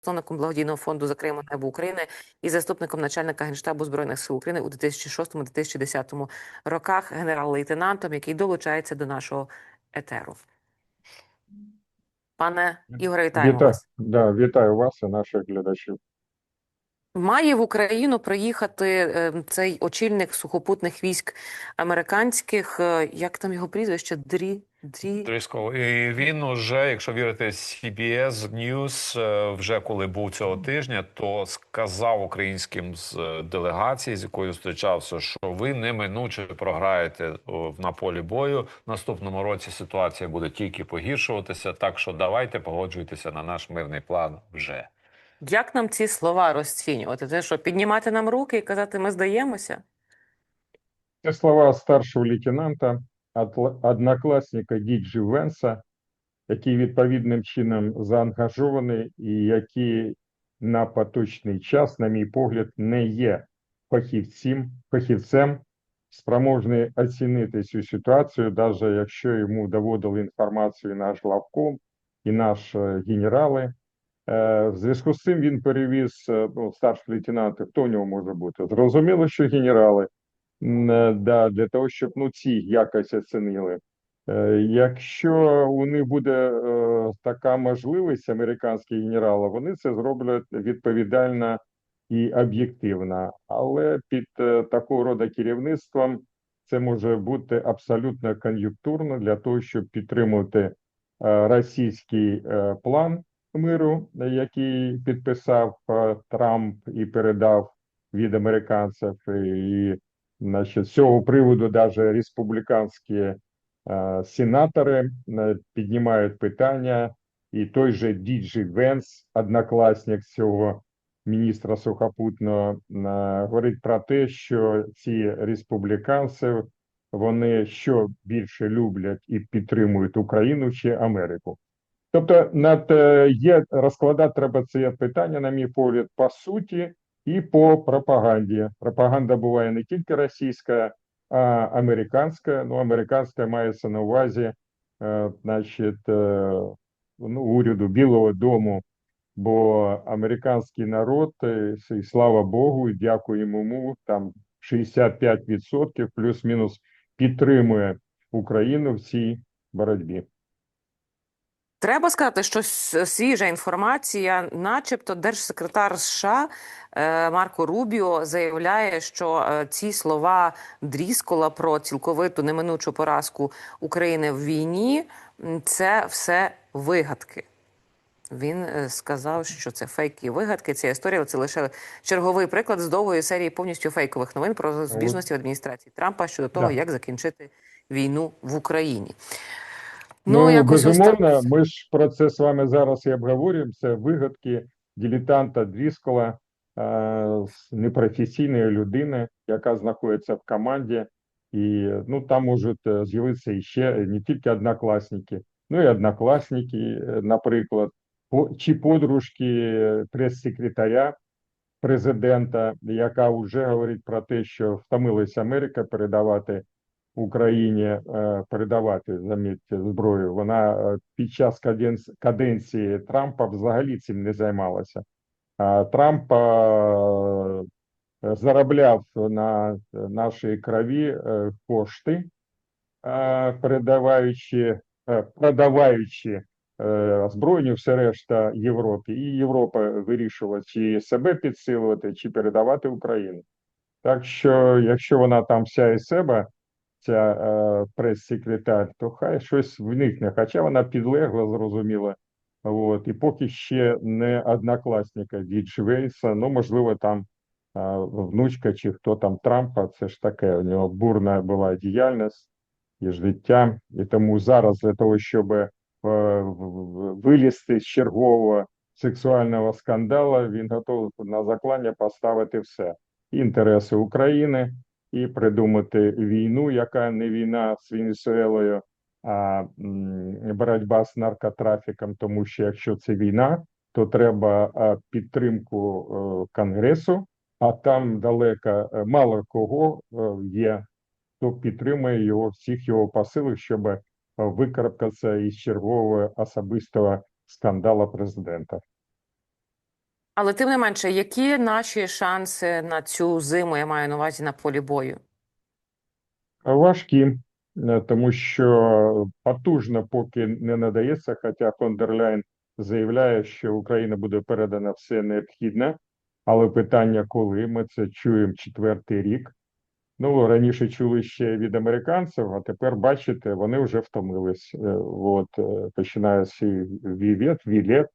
засновником благодійного фонду «Закриємо небо України і заступником начальника генштабу збройних сил України у 2006-2010 роках, генерал-лейтенантом, який долучається до нашого етеру. Пане Ігоре, вітаємо Вітаю, вас. да, вітаю вас і наших глядачів. Має в Україну приїхати е, цей очільник сухопутних військ американських, е, як там його прізвище? Дрі, Дрі... Дріскол. І він уже, якщо вірити CBS News, е, вже коли був цього тижня, то сказав українським з делегації, з якою зустрічався, що ви неминуче програєте на полі бою. В наступному році ситуація буде тільки погіршуватися. Так що давайте погоджуйтеся на наш мирний план вже. Як нам ці слова розцінювати? Це що, піднімати нам руки і казати, ми здаємося? Це слова старшого лейтенанта, однокласника Діджі Венса, який відповідним чином заангажований і який на поточний час, на мій погляд, не є фахівцем, фахівцем спроможний оцінити цю ситуацію, навіть якщо йому доводили інформацію наш главком і наш е, генерали. Е, В зв'язку з цим він перевіз е, ну, старший лейтенант, хто в нього може бути? Зрозуміло, що генерали е, да, для того, щоб ну, ці якось оцінили. Якщо у них буде така можливість, американські генерали, вони це зроблять відповідально і об'єктивно. Але під такого роду керівництвом це може бути абсолютно кон'юнктурно для того, щоб підтримувати російський план миру, який підписав е, Трамп і передав від американців, і значить, з цього приводу навіть республіканські е, сенатори е, піднімають питання, і той же Діджі Венс, однокласник цього міністра сухопутного, говорить про те, що ці республіканці вони що більше люблять і підтримують Україну чи Америку. Тобто, над е, є розкладати треба це питання, на мій погляд, по суті і по пропаганді. Пропаганда буває не тільки російська, а американська. Ну, американська мається на увазі, е, значить, е, ну, уряду Білого Дому. Бо американський народ, і слава Богу, і дякуємо йому, там 65% плюс-мінус підтримує Україну в цій боротьбі. Треба сказати, що свіжа інформація, начебто держсекретар США е, Марко Рубіо заявляє, що е, ці слова Дріскола про цілковиту неминучу поразку України в війні це все вигадки. Він е, сказав, що це фейки і вигадки. Ця історія це лише черговий приклад з довгої серії повністю фейкових новин про збіжності в адміністрації Трампа щодо того, як закінчити війну в Україні. Ну, так. безумовно, ми ж про це з вами зараз і обговорюємо. Це вигадки дилетанта Дріскола, е, непрофесійної людини, яка знаходиться в команді, і ну там можуть е, з'явитися іще не тільки однокласники, ну і однокласники, е, наприклад, чи подружки е, прес-секретаря президента, яка вже говорить про те, що втомилася Америка передавати Україні е, передавати замітьте зброю. Вона е, під час каденції Трампа взагалі цим не займалася. Трамп е, заробляв на нашій крові кошти, передаваючи, продаваючи е, все решта Європі, і Європа вирішувала, чи себе підсилувати, чи передавати Україну. Так що, якщо вона там вся із себе, ця е, прес-секретар, то хай щось вникне. Хоча вона підлегла, зрозуміло. От, і поки ще не однокласника Діджі Вейса, ну, можливо, там е, внучка чи хто там Трампа, це ж таке, у нього бурна була діяльність і життя. І тому зараз для того, щоб е, в- в- вилізти з чергового сексуального скандалу, він готовий на заклання поставити все. Інтереси України, і придумати війну, яка не війна з Венесуелою, а боротьба з наркотрафіком. Тому що якщо це війна, то треба підтримку е, Конгресу, а там далеко е, мало кого е, є, хто підтримує його всіх його посилах, щоб викарабкатися із чергового особистого скандалу президента. Але тим не менше, які наші шанси на цю зиму, я маю на увазі на полі бою? Важкі, е, тому що потужно поки не надається, хоча фон дер Ляйн заявляє, що Україна буде передана все необхідне, але питання коли, ми це чуємо четвертий рік. Ну, раніше чули ще від американців, а тепер, бачите, вони вже втомились. Е, От, е, починає з вівет, вілет,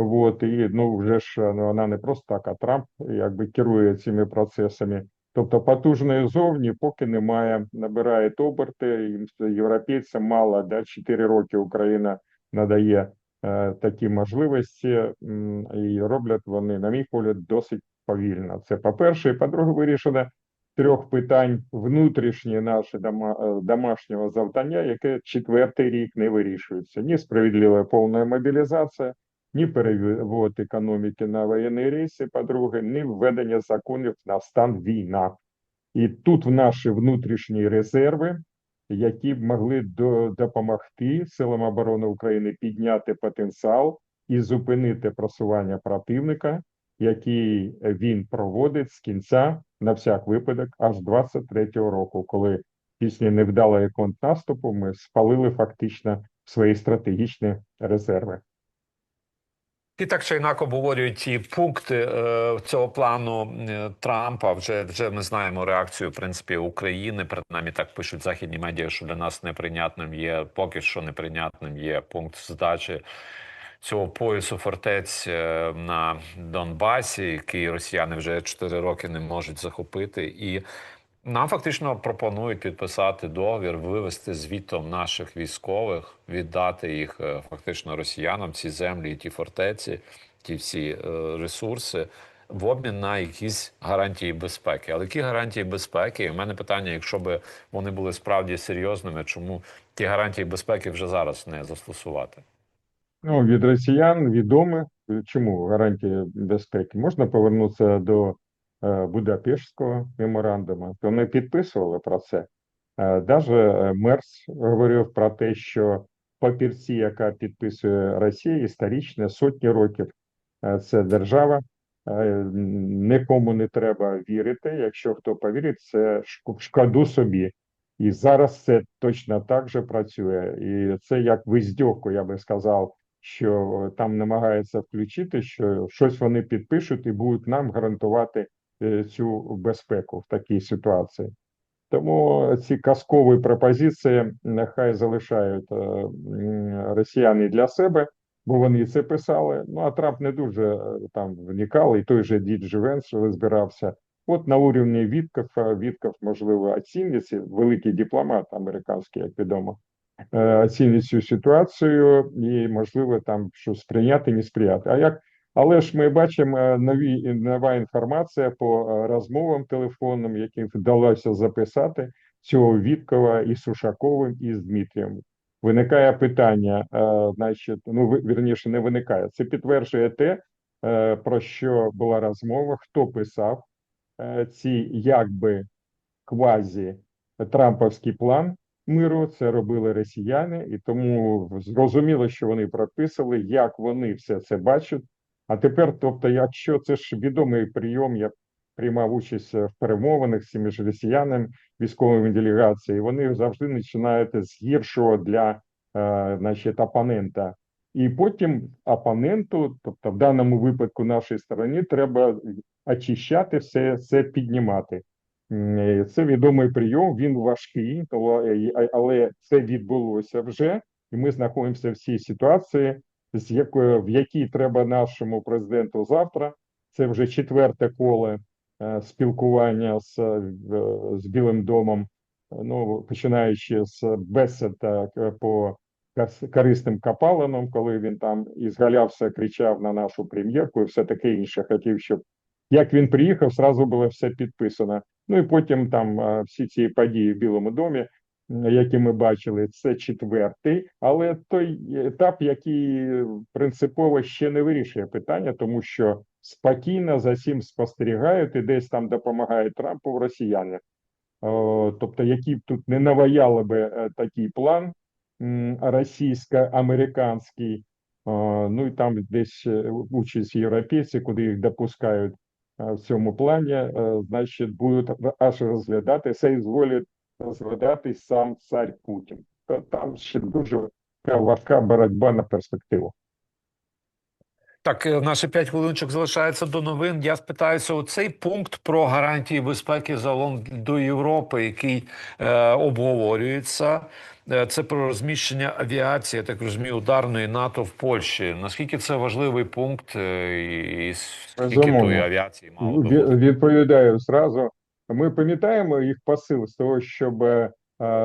От, і ну вже ж ну, вона не просто так, а Трамп якби керує цими процесами. Тобто потужної зовні поки немає, набирає оберти. Європейцям мало, да, 4 роки Україна надає е, такі можливості, і роблять вони, на мій погляд, досить повільно. Це по-перше, і по-друге, вирішено трьох питань внутрішнє наше дома, е, домашнього завдання, яке четвертий рік не вирішується. Ні справедлива повна мобілізація, ні перевод економіки на воєнні рейси, по-друге, ні введення законів на стан війна. І тут в наші внутрішні резерви, які б могли до, допомогти силам оборони України підняти потенціал і зупинити просування противника, який він проводить з кінця на всяк випадок аж 23-го року, коли після невдалого контрнаступу ми спалили фактично свої стратегічні резерви. І так чи інакше обговорюють ті пункти е, цього плану е, Трампа. Вже вже ми знаємо реакцію в принципі України. Принаймні так пишуть західні медіа, що для нас неприйнятним є поки що неприйнятним є пункт здачі цього поясу фортець е, на Донбасі, який росіяни вже 4 роки не можуть захопити, і нам фактично пропонують підписати договір, вивести звітом наших військових, віддати їх е, фактично росіянам, ці землі, ті фортеці, ті всі е, ресурси. В обмін на якісь гарантії безпеки. Але які гарантії безпеки? В мене питання: якщо б вони були справді серйозними, чому ті гарантії безпеки вже зараз не застосувати? Ну, від росіян відомо, чому гарантії безпеки. Можна повернутися до Будапештського меморандуму. То вони підписували про це. Е, Даже Мерс говорив про те, що папірці, яка підписує Росія, історичне сотні років. Е, Це держава. Е, Нікому не треба вірити. Якщо хто повірить, це шкоду собі. І зараз це точно так же працює. І це як виздьовку, я би сказав, що там намагаються включити, що щось вони підпишуть і будуть нам гарантувати е, цю безпеку в такій ситуації. Тому ці казкові пропозиції нехай залишають е, росіяни для себе, бо вони це писали. Ну а Трамп не дуже е, там вникав, і той же Дід Живенс розбирався. От на уровні Вітков, Вітков, можливо, оцінюється, великий дипломат американський, як відомо, е, оцінить цю ситуацію і, можливо, там щось сприйняти, не сприяти. А як але ж ми бачимо е, нові нова інформація по е, розмовам телефонним, які вдалося записати цього Віткова і Сушаковим і з Дмитрієм. Виникає питання, е, значить, ну вірніше, не виникає. Це підтверджує те, про що була розмова, хто писав ці якби квазі Трамповський план миру. Це робили росіяни, і тому зрозуміло, що вони прописали, як вони все це бачать. А тепер, тобто, якщо це ж відомий прийом, я приймав участь в перемовинах з цими ж росіянами, військовими делегаціями, вони завжди починають з гіршого для е, значить, опонента. І потім опоненту, тобто в даному випадку нашій стороні, треба очищати все це піднімати. Це відомий прийом, він важкий, е, але це відбулося вже, і ми знаходимося в цій ситуації, з якою в якій треба нашому президенту завтра. Це вже четверте коло е, спілкування з, е, з Білим домом. Ну починаючи з бесед е, по корисним капалинам, коли він там ізгалявся, кричав на нашу прем'єрку і все таке інше. Хотів, щоб як він приїхав, зразу було все підписано. Ну і потім там всі ці події в Білому домі, які ми бачили, це четвертий, але той етап, який принципово ще не вирішує питання, тому що спокійно за цим спостерігають і десь там допомагають Трампу росіяни. О, тобто, які б тут не наваяли би е, такий план російсько-американський, Ну і там десь е, участь європейці, куди їх допускають е, в цьому плані, значить, будуть аж розглядати, це зволить розглядати сам цар Путін. Та Там ще дуже важка боротьба на перспективу. Так, е, наші п'ять хвилиночок залишається до новин. Я спитаюся: оцей пункт про гарантії безпеки загалом до Європи, який е, обговорюється. е, Це про розміщення авіації, я так розумію, ударної НАТО в Польщі. Наскільки це важливий пункт, е, і скільки тої авіації мало Відповідаю зразу. Ми пам'ятаємо їх посил з того, щоб е,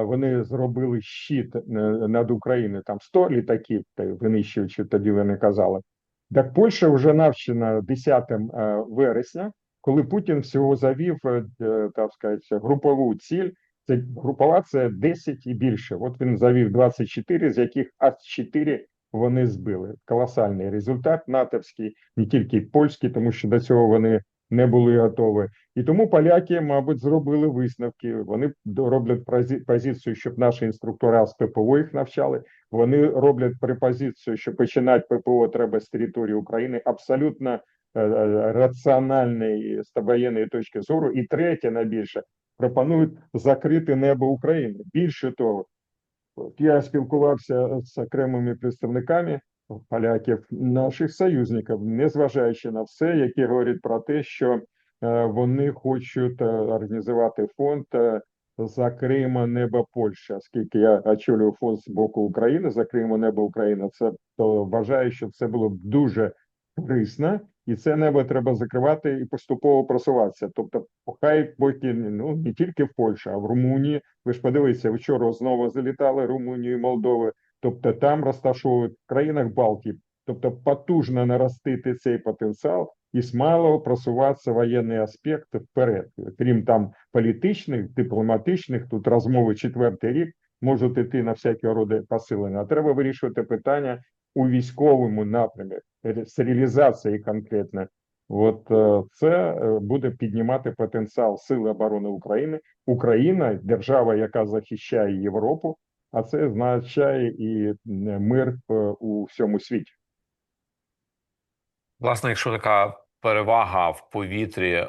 вони зробили щит е, над Україною. Там 100 літаків та й винищувачів, тоді вони казали. Так Польща вже навчена 10 е, вересня, коли Путін всього завів, е, е, так сказати, групову ціль. Це групова це 10 і більше. От він завів 24, з яких аж 4 вони збили. Колосальний результат натовський, не тільки польський, тому що до цього вони не були готові. І тому поляки, мабуть, зробили висновки. Вони роблять позицію, щоб наші інструктора з ППО їх навчали. Вони роблять пропозицію, що починати ППО треба з території України. Абсолютно е, е, раціональної з воєнної точки зору. І третє, найбільше, пропонують закрити небо України. Більше того, я спілкувався з окремими представниками поляків, наших союзників, незважаючи на все, які говорять про те, що е, вони хочуть е, організувати фонд е, «Закриємо небо Польщі», оскільки я очолюю фонд з боку України «Закриємо небо України», це то вважаю, що це було б дуже корисно, і це небо треба закривати і поступово просуватися. Тобто, хай потім ну не тільки в Польщі, а в Румунії. Ви ж подивіться, вчора знову залітали Румунію і Молдови. Тобто там розташовують в країнах Балтії, тобто потужно наростити цей потенціал і смало просуватися воєнний аспект вперед. Крім там політичних, дипломатичних, тут розмови четвертий рік можуть іти на всякі роди посилення. А треба вирішувати питання у військовому напрямі, з реалізації конкретно. От е, це е, буде піднімати потенціал Сили оборони України. Україна держава, яка захищає Європу, а це означає і мир е, у всьому світі. Власне, якщо така перевага в повітрі е,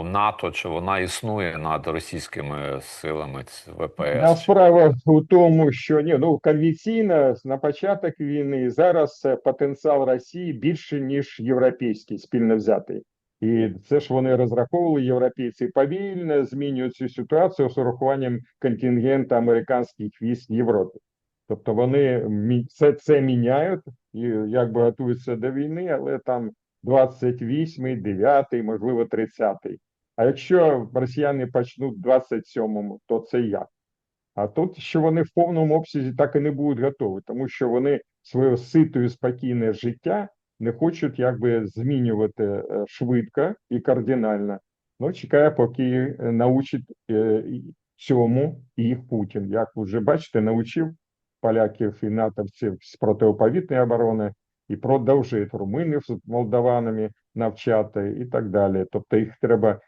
в НАТО, чи вона існує над російськими силами ц- А ВПС? справа у тому, що ні, ну конвенційно на початок війни зараз е, потенціал Росії більше ніж європейський спільно взятий. І це ж вони розраховували європейці повільно змінюють цю ситуацію з урахуванням контингенту американських військ в Європі. Тобто вони це, це міняють і якби готуються до війни, але там 28-й, 9-й, можливо, 30-й. А якщо росіяни почнуть в 27-му, то це як? А тут що вони в повному обсязі так і не будуть готові, тому що вони своє сите і спокійне життя не хочуть якби змінювати е, швидко і кардинально. Ну, чекає, поки е, научить е, цьому їх Путін. Як вже бачите, навчив поляків і натовців з протиповітряної оборони і продовжує румунів з молдаванами навчати і так далі. Тобто їх треба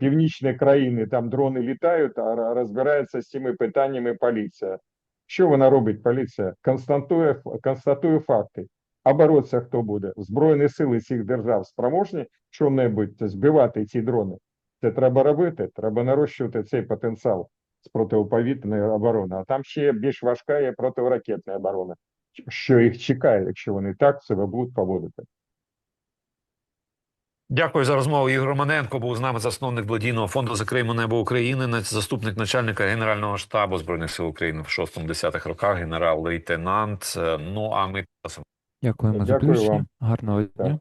північні країни, там дрони літають, а розбирається з цими питаннями поліція. Що вона робить, поліція? Констатує, констатує факти. А боротися хто буде? Збройні сили цих держав спроможні що-небудь збивати ці дрони. Це треба робити, треба нарощувати цей потенціал з протиповітряної оборони. А там ще більш важка є протиракетна оборона, що їх чекає, якщо вони так себе будуть поводити. Дякую за розмову. Ігор Романенко був з нами засновник благодійного фонду «Закриємо небо України, заступник начальника Генерального штабу збройних сил України в 6-10 роках, генерал-лейтенант. Е, Ну а ми Дякуємо за Дякую включення. вам. Гарного Так. дня.